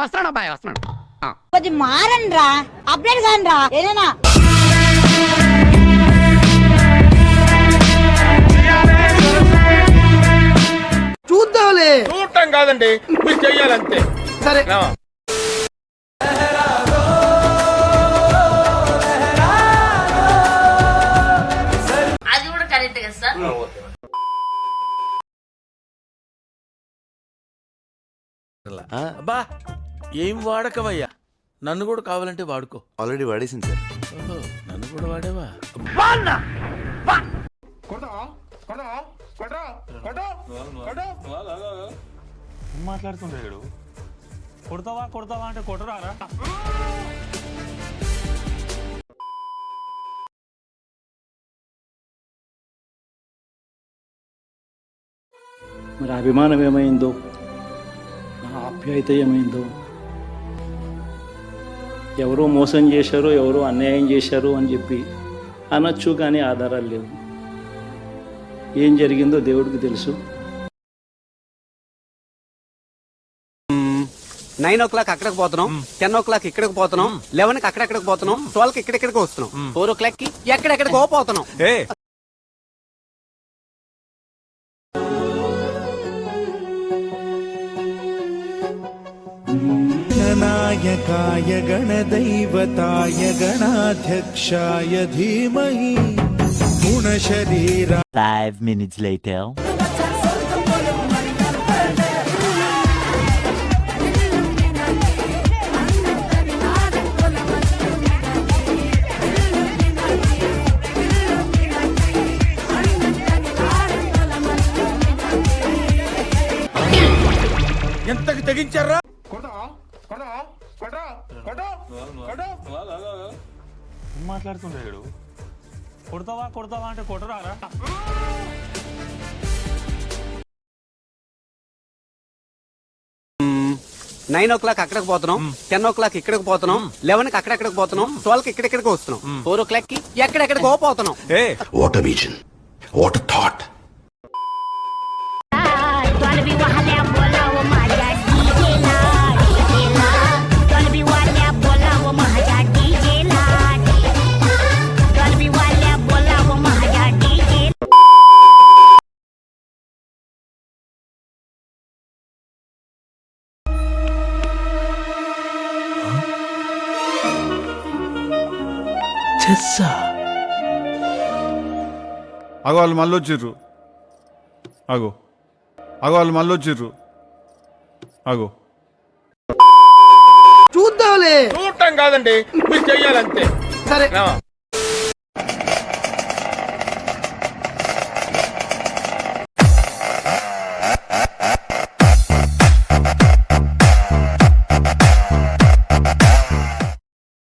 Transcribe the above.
వస్తున్నాడు అబ్బాయి వస్తున్నాడు ఆ. కొంచెం మారండి రా అప్డేట్ కాండి రా ఏదైనా. చూద్దాంలే. చూడటం కాదండి మీరు చెయ్యాలంతే. సరే. ఆ. అది కూడా కరెక్ట్ కదా సార్? అబ్బా ఏం వాడకవయ్యా? నన్ను కూడా కావాలంటే వాడుకో. ఆల్రెడీ వాడేసింది సార్. ఓహో, నన్ను కూడా వాడేవా? మాట్లాడుతుంటాడు కొడతావా కొడతావా అంటే కొట్టరారా? మరి అభిమానం ఏమైందో? నా ఆప్యాయత ఏమైందో? ఎవరో మోసం చేశారో ఎవరో అన్యాయం చేశారు అని చెప్పి అనొచ్చు కానీ ఆధారాలు లేవు. ఏం జరిగిందో దేవుడికి తెలుసు. నైన్ ఓ క్లాక్ అక్కడికి పోతున్నాం టెన్ ఓ క్లాక్ ఇక్కడికి పోతున్నాం లెవెన్కి అక్కడెక్కడికి పోతున్నాం ట్వెల్వ్కి ఇక్కడెక్కడికి వస్తున్నాం. ఫోర్ ఓ క్లాక్కి ఎక్కడెక్కడికో పోతున్నాం. गणनायकाय गणदैवताय गणाध्यक्षाय धीमहि गुणशरीरा ఫైవ్ మినిట్స్ లేటర్ ఎంతకి తెగించారా మాట్లాడుతుంటాడు కొడతావా కొడతావా అంటే కొట్టరారా? నైన్ ఓ క్లాక్ అక్కడికి పోతున్నాం టెన్ ఓ క్లాక్ ఇక్కడికి పోతున్నాం లెవెన్కి అక్కడెక్కడికి పోతున్నాం ట్వెల్వ్కి ఇక్కడెక్కడికి వస్తున్నాం. ఫోర్ ఓ క్లాక్కి ఎక్కడెక్కడికో పోతున్నాం. వాట్ విజన్ వాట్ థాట్ అగో వాళ్ళు మళ్ళీ వచ్చిర్రు. అగో అగో వాళ్ళు మళ్ళీ వచ్చిర్రు. అగో చూద్దాంలే. చూడటం కాదండి మీరు చెయ్యాలంతే. సరే.